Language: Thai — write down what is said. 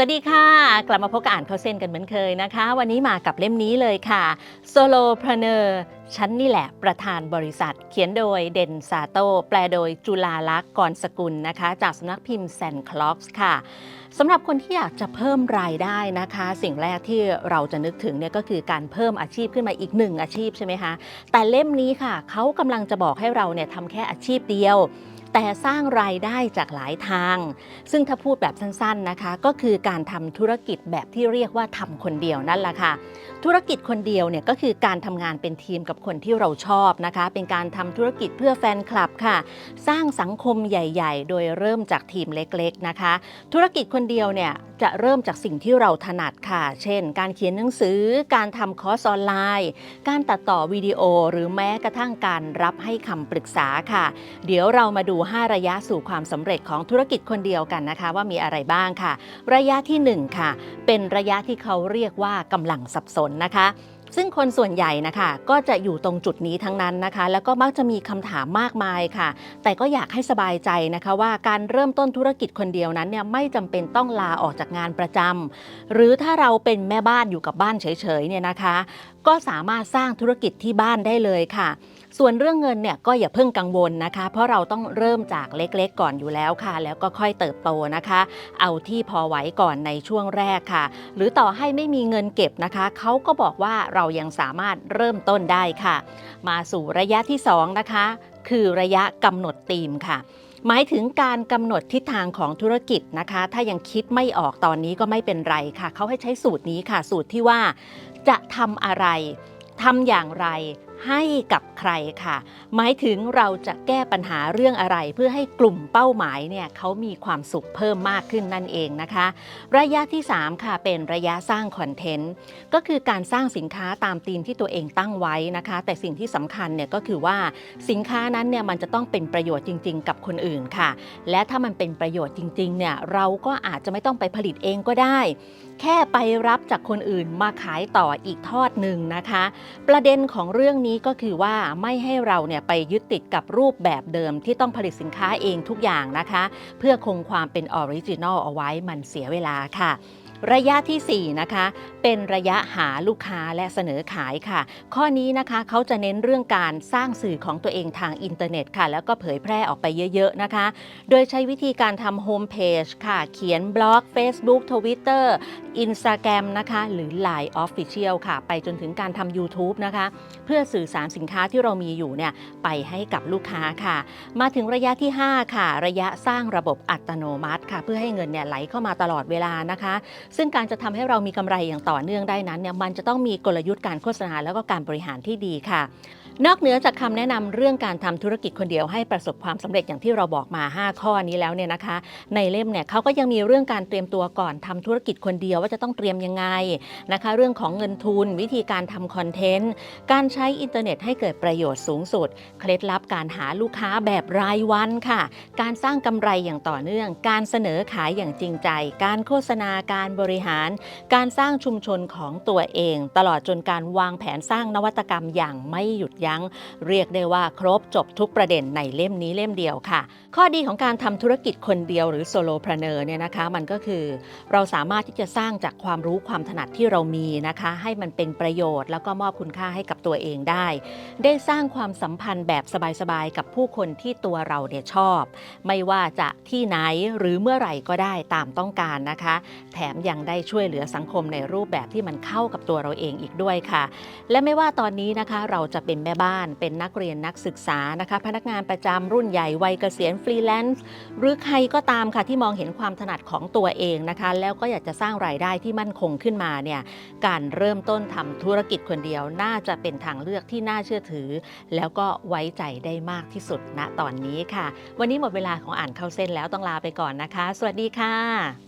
สวัสดีค่ะ กลับมาพบกับอ่านเข้าเส้นกันเหมือนเคยนะคะ วันนี้มากับเล่มนี้เลยค่ะ Solopreneur ฉันนี่แหละประธานบริษัท เขียนโดยเด่นซาโต แปลโดยจุลาลักษณ์กรสกุลนะคะ จากสำนักพิมพ์แซนคล็อกส์ค่ะสำหรับคนที่อยากจะเพิ่มรายได้นะคะ สิ่งแรกที่เราจะนึกถึงเนี่ยก็คือการเพิ่มอาชีพขึ้นมาอีกหนึ่งอาชีพใช่ไหมคะแต่เล่มนี้ค่ะเขากำลังจะบอกให้เราเนี่ยทำแค่อาชีพเดียว แต่สร้างรายได้จากหลายทาง ซึ่งถ้าพูดแบบสั้นๆนะคะ ก็คือการทำธุรกิจแบบที่เรียกว่าทำคนเดียวนั่นแหละค่ะ ธุรกิจคนเดียวเนี่ยก็คือการทำงานเป็นทีมกับคนที่เราชอบนะคะ เป็นการทำธุรกิจเพื่อแฟนคลับค่ะ สร้างสังคมใหญ่ ๆ โดยเริ่มจากทีมเล็กๆนะคะ ธุรกิจคนเดียวเนี่ย จะเริ่มจากสิ่งที่เราถนัดค่ะ เช่น การเขียนหนังสือ การทำคอร์สออนไลน์ การตัดต่อวิดีโอ หรือแม้กระทั่งการรับให้คำปรึกษาค่ะ เดี๋ยวเรามาดู 5 ระยะสู่ความสำเร็จของธุรกิจคนเดียวกันนะคะ ว่ามีอะไรบ้างค่ะ ระยะที่ 1 ค่ะ เป็นระยะที่เขาเรียกว่ากำลังสับสนนะคะ ซึ่งคนส่วนใหญ่นะคะก็จะอยู่ตรงจุดนี้ทั้งนั้นนะคะ แล้วก็มักจะมีคำถามมากมายค่ะ แต่ก็อยากให้สบายใจนะคะว่าการเริ่มต้นธุรกิจคนเดียวนั้นเนี่ยไม่จำเป็นต้องลาออกจากงานประจำหรือถ้าเราเป็นแม่บ้านอยู่กับบ้านเฉยๆเนี่ยนะคะ ก็สามารถสร้างธุรกิจที่บ้านได้เลยค่ะส่วนเรื่องเงินเนี่ยก็อย่าเพิ่งกังวลนะคะ เพราะเราต้องเริ่มจากเล็กๆก่อนอยู่แล้วค่ะ แล้วก็ค่อยเติบโตนะคะ เอาที่พอไหวก่อนในช่วงแรกค่ะ หรือต่อให้ไม่มีเงินเก็บนะคะเขาก็บอกว่าเรายังสามารถเริ่มต้นได้ค่ะ มาสู่ระยะที่ 2 นะคะ คือระยะกำหนดธีมค่ะหมายถึงการกำหนดทิศทางของธุรกิจนะคะ ถ้ายังคิดไม่ออกตอนนี้ก็ไม่เป็นไรค่ะ เขาให้ใช้สูตรนี้ค่ะ สูตรที่ว่าจะทำอะไรทำอย่างไร ให้กับใครค่ะ หมายถึงเราจะแก้ปัญหาเรื่องอะไร เพื่อให้กลุ่มเป้าหมายเนี่ยเขามีความสุขเพิ่มมากขึ้นนั่นเองนะคะ ระยะที่ 3 ค่ะเป็นระยะสร้างคอนเทนต์ก็คือการสร้างสินค้าตามธีมที่ตัวเองตั้งไว้นะคะ แต่สิ่งที่สำคัญเนี่ยก็คือว่าสินค้านั้นเนี่ยมันจะต้องเป็นประโยชน์จริง ๆ กับคนอื่นค่ะ และถ้ามันเป็นประโยชน์จริงๆเนี่ยเราก็อาจจะไม่ต้องไปผลิตเองก็ได้ แค่ไปรับจากคนอื่นมาขายต่ออีกทอดหนึ่งนะคะ ประเด็นของเรื่องนี้ก็คือว่าไม่ให้เราเนี่ยไปยึดติดกับรูปแบบเดิมที่ต้องผลิตสินค้าเองทุกอย่างนะคะ เพื่อคงความเป็นออริจินอลเอาไว้มันเสียเวลาค่ะ ระยะทีสี่ 4 นะคะ เป็นระยะหาลูกค้าและเสนอขายค่ะ ข้อนี้นะคะเขาจะเน้นเรื่องการสร้างสื่อของตัวเองทางอินเทอร์เน็ตค่ะ แล้วก็เผยแพร่ออกไปเยอะๆนะคะ โดยใช้วิธีการทำโฮมเพจค่ะ เขียนบล็อก Facebook Twitter Instagram นะคะ หรือ Line Official ค่ะ ไปจนถึงการทำ YouTube นะคะ เพื่อสื่อสารสินค้าที่เรามีอยู่เนี่ยไปให้กับลูกค้าค่ะ มาถึงระยะที่ 5 ค่ะ ระยะสร้างระบบอัตโนมัติค่ะ เพื่อให้เงินเนี่ยไหลเข้ามาตลอดเวลานะคะซึ่งการจะทำให้เรามีกำไรอย่างต่อเนื่องได้นั้นเนี่ยมันจะต้องมีกลยุทธ์การโฆษณาแล้วก็การบริหารที่ดีค่ะ นอกเหนือจากคำแนะนำเรื่องการทำธุรกิจคนเดียวให้ประสบความสำเร็จอย่างที่เราบอกมา 5 ข้อนี้แล้วเนี่ยนะคะ ในเล่มเนี่ยเขาก็ยังมีเรื่องการเตรียมตัวก่อนทำธุรกิจคนเดียวว่าจะต้องเตรียมยังไงนะคะ เรื่องของเงินทุน วิธีการทำคอนเทนต์การใช้อินเทอร์เน็ตให้เกิดประโยชน์สูงสุด เคล็ดลับการหาลูกค้าแบบรายวันค่ะ การสร้างกำไรอย่างต่อเนื่อง การเสนอขายอย่างจริงใจ การโฆษณาการบริหาร การสร้างชุมชนของตัวเอง ตลอดจนการวางแผนสร้างนวัตกรรมอย่างไม่หยุดยัง้ง เรียกได้ว่าครบจบทุกประเด็นในเล่มนี้เล่มเดียวค่ะ ข้อดีของการทำธุรกิจคนเดียวหรือโซโล p r e n e u r เนี่ยนะคะ มันก็คือ เราสามารถที่จะสร้างจากความรู้ความถนัดที่เรามีนะคะ ให้มันเป็นประโยชน์ แล้วก็มอบคุณค่าให้กับตัวเองได้ ได้สร้างความสัมพันธ์แบบสบายๆกับผู้คนที่ตัวเราเนี่ยชอบ ไม่ว่าจะที่ไหนหรือเมื่อไหร่ก็ได้ตามต้องการนะคะ แถมยังได้ช่วยเหลือสังคมในรูปแบบที่มันเข้ากับตัวเราเองอีกด้วยค่ะ และไม่ว่าตอนนี้นะคะเราจะเป็นแม่บ้าน เป็นนักเรียนนักศึกษานะคะ พนักงานประจำรุ่นใหญ่วัยเกษียณฟรีแลนซ์หรือใครก็ตามค่ะที่มองเห็นความถนัดของตัวเองนะคะ แล้วก็อยากจะสร้างรายได้ที่มั่นคงขึ้นมาเนี่ยการเริ่มต้นทำธุรกิจคนเดียว น่าจะเป็นทางเลือกที่น่าเชื่อถือ แล้วก็ไว้ใจได้มากที่สุดณตอนนี้ค่ะ วันนี้หมดเวลาของอ่านเข้าเส้นแล้วต้องลาไปก่อนนะคะ สวัสดีค่ะ